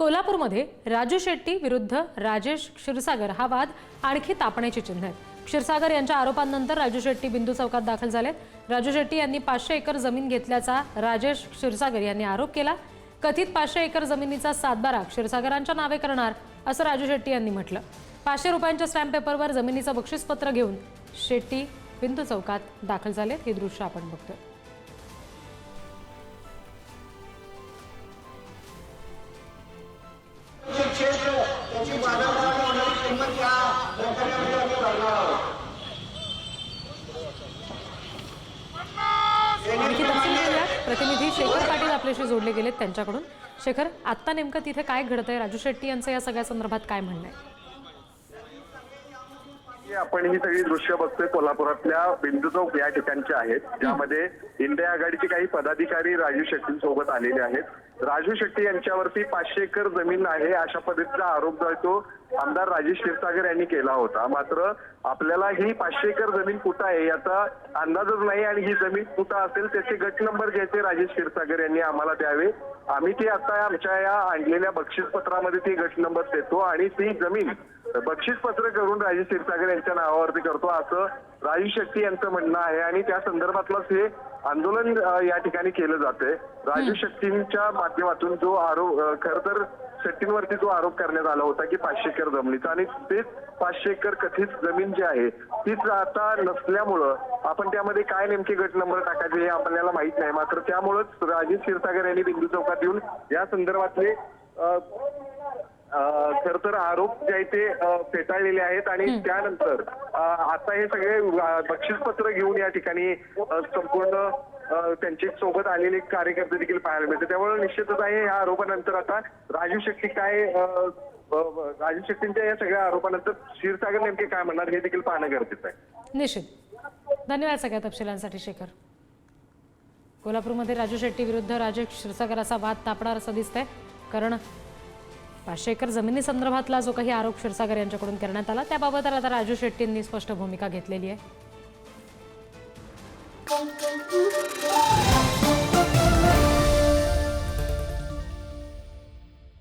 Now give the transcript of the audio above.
कोल्हापूरमध्ये राजू शेट्टी विरुद्ध राजेश क्षीरसागर हा वाद आणखी तापण्याची चिन्ह आहेत. क्षीरसागर यांच्या आरोपांनंतर राजू शेट्टी बिंदू चौकात दाखल झालेत. राजू शेट्टी यांनी पाचशे एकर जमीन घेतल्याचा राजेश क्षीरसागर यांनी आरोप केला. कथित पाचशे एकर जमिनीचा सातबारा क्षीरसागरांच्या नावे करणार असं राजू शेट्टी यांनी म्हटलं. पाचशे रुपयांच्या स्टॅम्प पेपरवर जमिनीचं बक्षीसपत्र घेऊन शेट्टी बिंदू चौकात दाखल झालेत हे दृश्य आपण बघतोय. प्रतिनिधी शेखर पाटील आपल्याशी जोडले गेलेत त्यांच्याकडून. शेखर आत्ता नेमकं तिथे काय घडतंय? राजू शेट्टी यांचं या सगळ्या संदर्भात काय म्हणणं आहे? की आपण ही सगळी दृश्य बघतोय कोल्हापुरातल्या बिंदू चौक या ठिकाणच्या आहेत. ज्यामध्ये इंडिया आघाडीचे काही पदाधिकारी राजू शेट्टी सोबत आलेले आहेत. राजू शेट्टी यांच्यावरती पाचशे एकर जमीन आहे अशा पद्धतीचा आरोप जो आहे तो आमदार राजेश क्षीरसागर यांनी केला होता. मात्र आपल्याला ही पाचशे एकर जमीन कुठं आहे याचा अंदाजच नाही आणि ही जमीन कुठं असेल त्याचे गट नंबर घ्यायचे राजेश क्षीरसागर यांनी आम्हाला द्यावे. आम्ही ती आता आमच्या या आणलेल्या बक्षीसपत्रामध्ये ती गट नंबर देतो आणि ती जमीन बक्षीसपत्र करून राजेश क्षीरसागर यांच्या नावावरती करतो. असं राजू शेट्टी यांचं म्हणणं आहे आणि त्या संदर्भातलंच हे आंदोलन या ठिकाणी केलं जातंय राजू शेट्टींच्या माध्यमातून जो आरोप खरं तर शेट्टींवरती जो आरोप करण्यात आला होता की पाचशे एकर जमिनीचा आणि तेच पाचशे एकर कथित जमीन जी आहे तीच आता नसल्यामुळं आपण त्यामध्ये काय नेमके गट नंबर टाकायचे हे आपल्याला माहीत नाही. मात्र त्यामुळंच राजेश क्षीरसागर यांनी बिंदू चौकात येऊन या संदर्भातले खर तर आरोप जे आहे ते फेटाळलेले आहेत आणि त्यानंतर आता हे सगळे बक्षीसपत्र घेऊन या ठिकाणी संपूर्ण त्यांचे सोबत आलेले कार्यकर्ते देखील पाहायला मिळते त्यामुळे निश्चितच आहे या आरोपानंतर आता राजू शेट्टी काय राजू शेट्टींच्या या सगळ्या आरोपानंतर क्षीरसागर नेमके काय म्हणणार हे देखील पाहणं गरजेचं आहे. निश्चित. धन्यवाद सगळ्या तपशिलांसाठी शेखर. कोल्हापूरमध्ये राजू शेट्टी विरुद्ध राजेश क्षीरसागर असा वाद तापणार असं दिसतंय. कारण पाचशे एकर जमिनी संदर्भातला जो काही आरोप क्षीरसागर यांच्याकडून करण्यात आला त्याबाबत आता राजू शेट्टींनी स्पष्ट भूमिका घेतलेली आहे.